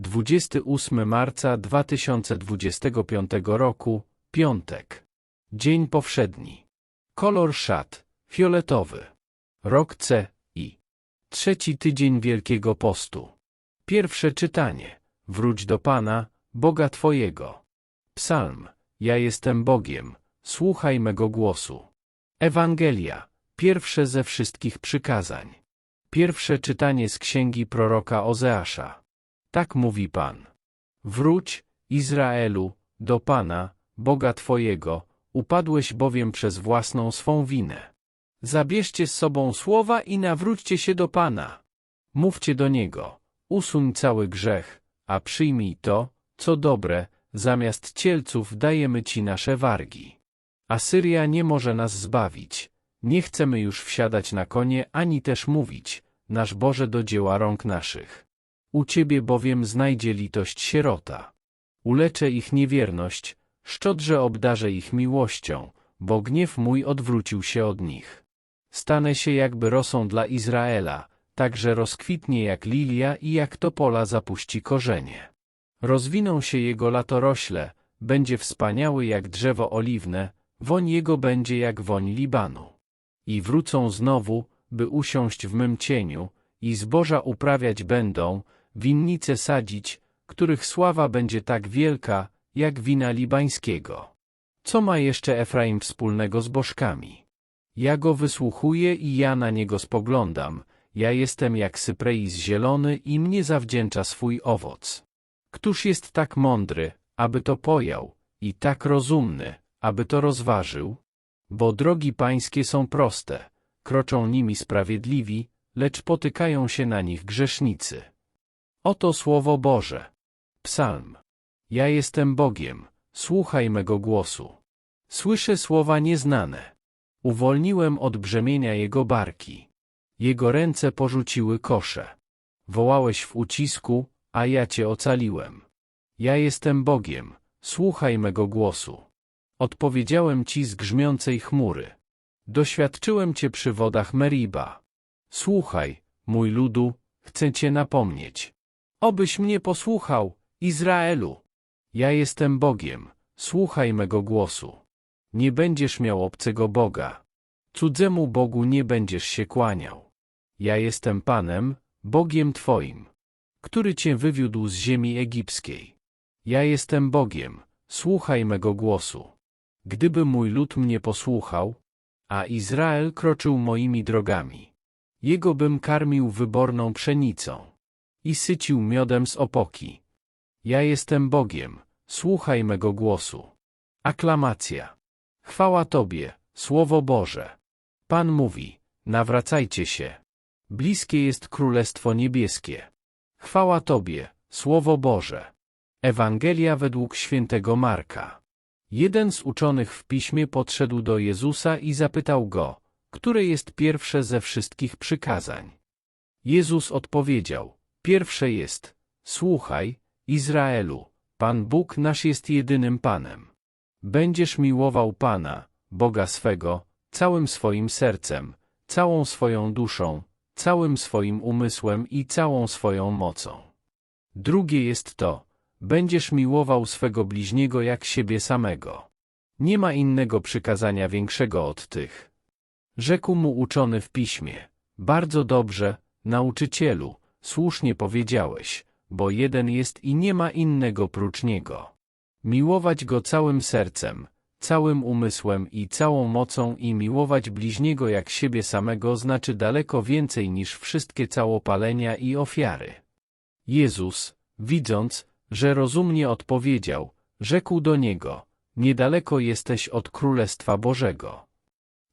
28 marca 2025 roku, piątek. Dzień powszedni. Kolor szat, fioletowy. Rok C i trzeci tydzień Wielkiego Postu. Pierwsze czytanie. Wróć do Pana, Boga Twojego. Psalm. Ja jestem Bogiem, słuchaj mego głosu. Ewangelia. Pierwsze ze wszystkich przykazań. Pierwsze czytanie z księgi proroka Ozeasza. Tak mówi Pan. Wróć, Izraelu, do Pana, Boga Twojego, upadłeś bowiem przez własną swą winę. Zabierzcie z sobą słowa i nawróćcie się do Pana. Mówcie do Niego, usuń cały grzech, a przyjmij to, co dobre, zamiast cielców dajemy Ci nasze wargi. Asyria nie może nas zbawić. Nie chcemy już wsiadać na konie, ani też mówić, nasz Boże do dzieła rąk naszych. U Ciebie bowiem znajdzie litość sierota. Uleczę ich niewierność, szczodrze obdarzę ich miłością, bo gniew mój odwrócił się od nich. Stanę się jakby rosą dla Izraela, tak że rozkwitnie jak lilia i jak topola zapuści korzenie. Rozwiną się jego latorośle, będzie wspaniały jak drzewo oliwne, woń jego będzie jak woń Libanu. I wrócą znowu, by usiąść w mym cieniu, i zboża uprawiać będą, winnice sadzić, których sława będzie tak wielka, jak wina libańskiego. Co ma jeszcze Efraim wspólnego z bożkami? Ja go wysłuchuję i ja na niego spoglądam, ja jestem jak sypreis zielony i mnie zawdzięcza swój owoc. Któż jest tak mądry, aby to pojął, i tak rozumny, aby to rozważył? Bo drogi pańskie są proste, kroczą nimi sprawiedliwi, lecz potykają się na nich grzesznicy. Oto słowo Boże. Psalm. Ja jestem Bogiem, słuchaj mego głosu. Słyszę słowa nieznane. Uwolniłem od brzemienia jego barki. Jego ręce porzuciły kosze. Wołałeś w ucisku, a ja cię ocaliłem. Ja jestem Bogiem, słuchaj mego głosu. Odpowiedziałem ci z grzmiącej chmury. Doświadczyłem cię przy wodach Meriba. Słuchaj, mój ludu, chcę cię napomnieć. Obyś mnie posłuchał, Izraelu. Ja jestem Bogiem, słuchaj mego głosu. Nie będziesz miał obcego Boga. Cudzemu Bogu nie będziesz się kłaniał. Ja jestem Panem, Bogiem Twoim, który Cię wywiódł z ziemi egipskiej. Ja jestem Bogiem, słuchaj mego głosu. Gdyby mój lud mnie posłuchał, a Izrael kroczył moimi drogami, jego bym karmił wyborną pszenicą i sycił miodem z opoki. Ja jestem Bogiem, słuchaj mego głosu. Aklamacja. Chwała Tobie, Słowo Boże. Pan mówi, nawracajcie się. Bliskie jest Królestwo Niebieskie. Chwała Tobie, Słowo Boże. Ewangelia według świętego Marka. Jeden z uczonych w piśmie podszedł do Jezusa i zapytał go, które jest pierwsze ze wszystkich przykazań. Jezus odpowiedział, pierwsze jest, słuchaj, Izraelu, Pan Bóg nasz jest jedynym Panem. Będziesz miłował Pana, Boga swego, całym swoim sercem, całą swoją duszą, całym swoim umysłem i całą swoją mocą. Drugie jest to, będziesz miłował swego bliźniego jak siebie samego. Nie ma innego przykazania większego od tych. Rzekł mu uczony w piśmie, bardzo dobrze, nauczycielu, słusznie powiedziałeś, bo jeden jest i nie ma innego prócz niego. Miłować go całym sercem, całym umysłem i całą mocą i miłować bliźniego jak siebie samego znaczy daleko więcej niż wszystkie całopalenia i ofiary. Jezus, widząc, że rozumnie odpowiedział, rzekł do niego, niedaleko jesteś od Królestwa Bożego.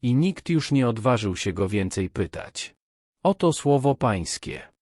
I nikt już nie odważył się go więcej pytać. Oto słowo Pańskie.